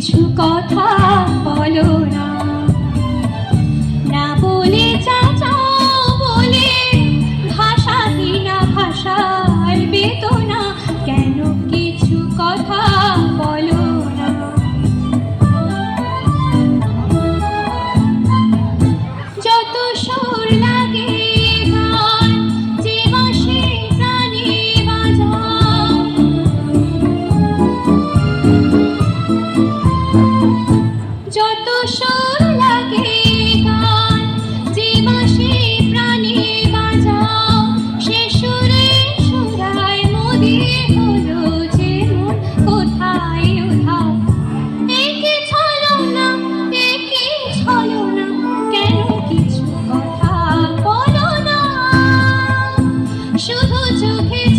কিছু কথা বলো না। না বলে চাচাও বলে, ভাষা না ভাষার বেদনা, কেন কিছু কথা বলো না। যত সব to keep